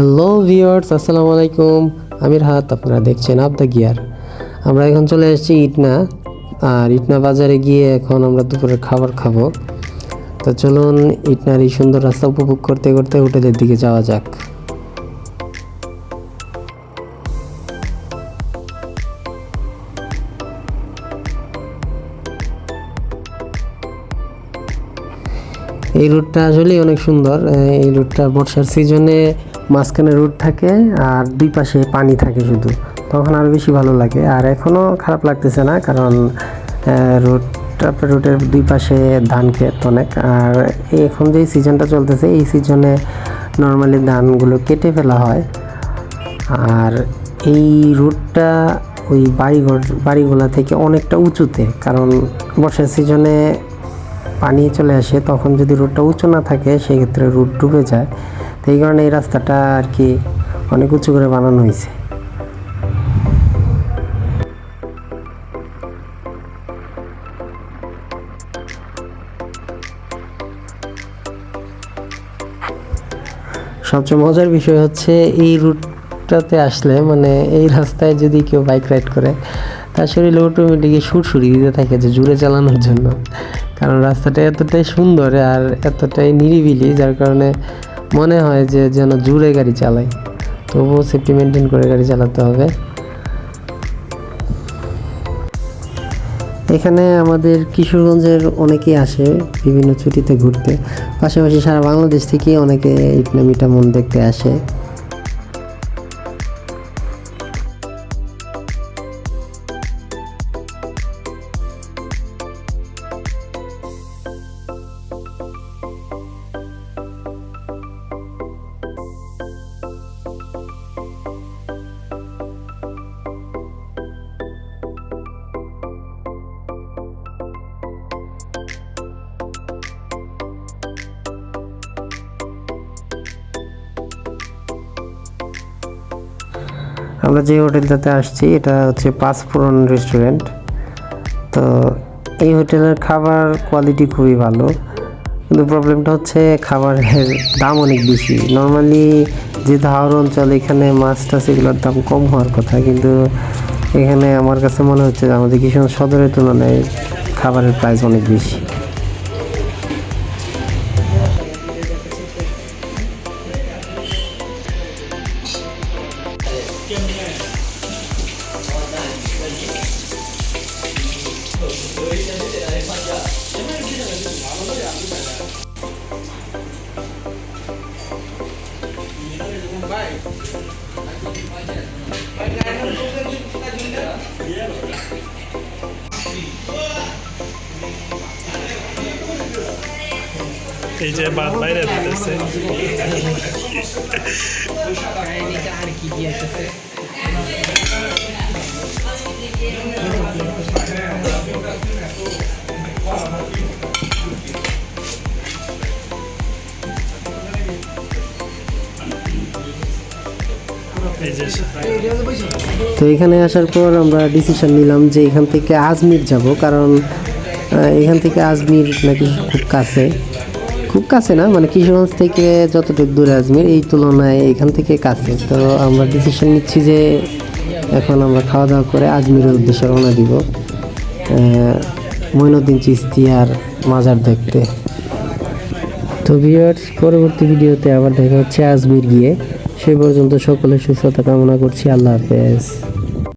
Hello viewers, আসসালামু আলাইকুম। আমির হাত, আপনারা দেখছেন আপ দ্য গিয়ার আমরা এখন চলে এসেছি ইটনা। আর ইটনা বাজারে গিয়ে এখন আমরা দুপুরের খাবার খাব। তো চলুন ইটনার এই সুন্দর রাস্তা উপভোগ করতে করতে হোটেলের দিকে যাওয়া যাক। এই রুটটা আসলে অনেক সুন্দর। এই রুটটা বর্ষার সিজনে মাঝখানে রুট থাকে আর দুই পাশে পানি থাকে শুধু। তখন আরও বেশি ভালো লাগে। আর এখনও খারাপ লাগতেছে না, কারণ রুটটা রুটের দুই পাশে ধান ক্ষেত অনেক। আর এখন যে সিজনটা চলতেছে, এই সিজনে নর্মালি ধানগুলো কেটে ফেলা হয়। আর এই রুটটা ওই বাড়িঘর, বাড়িগুলা থেকে অনেকটা উঁচুতে। কারণ বর্ষার সিজনে পানি চলে আসে, তখন যদি রোডটা উঁচু না থাকে, সেক্ষেত্রে রুট ডুবে যায়। তো এই কারণে এই রাস্তাটা আর কি অনেক উঁচু করে বানানো হয়েছে। সবচেয়ে মজার বিষয় হচ্ছে এই রুটটাতে আসলে মানে এই রাস্তায় যদি কেউ বাইক রাইড করে, তার শরীরে অটোমেটিকই সুরসুরি দিতে থাকে যে জুড়ে চালানোর জন্য। কারণ রাস্তাটা এতটাই সুন্দর আর এতটাই নিরিবিলি, যার কারণে মনে হয় যে যেন জুড়ে গাড়ি চালাই। তবুও সেফটি মেনটেন করে গাড়ি চালাতে হবে। এখানে আমাদের কিশোরগঞ্জের অনেকেই আসে বিভিন্ন ছুটিতে ঘুরতে। পাশাপাশি সারা বাংলাদেশ থেকে অনেকে ইটনামিটা মন দেখতে আসে। আমরা যে হোটেলটাতে আসছি, এটা হচ্ছে পাঁচফোড়ন রেস্টুরেন্ট তো এই হোটেলের খাবার কোয়ালিটি খুবই ভালো। কিন্তু প্রবলেমটা হচ্ছে খাবারের দাম অনেক বেশি। নর্মালি যে ধাওয়ার অঞ্চল এখানে মাছ টাছ এগুলোর দাম কম হওয়ার কথা, কিন্তু এখানে আমার কাছে মনে হচ্ছে আমাদের কিশোর সদরের তুলনায় খাবারের প্রাইস অনেক বেশি। এই যে বাইরে দিতেছে? তো এখানে আসার পর আমরা ডিসিশন নিলাম যে এখান থেকে আজমির যাব, কারণ এখান থেকে আজমির নাকি খুব কাছে। খুব কাছে না মানে কিশোরগঞ্জ থেকে যতটুকু দূরে আজমির, এই তুলনায় এখান থেকে কাছে। তো আমরা ডিসিশন নিচ্ছি যে এখন আমরা খাওয়া দাওয়া করে আজমিরের উদ্দেশ্যে রওনা দিব। চিস্তি আর মাজার দেখতে। তো ভিউয়ার্স পরবর্তী ভিডিওতে আবার দেখা হচ্ছে আজমির গিয়ে। সেই পর্যন্ত সকলে সুস্থতা কামনা করছি। আল্লাহ হাফেজ।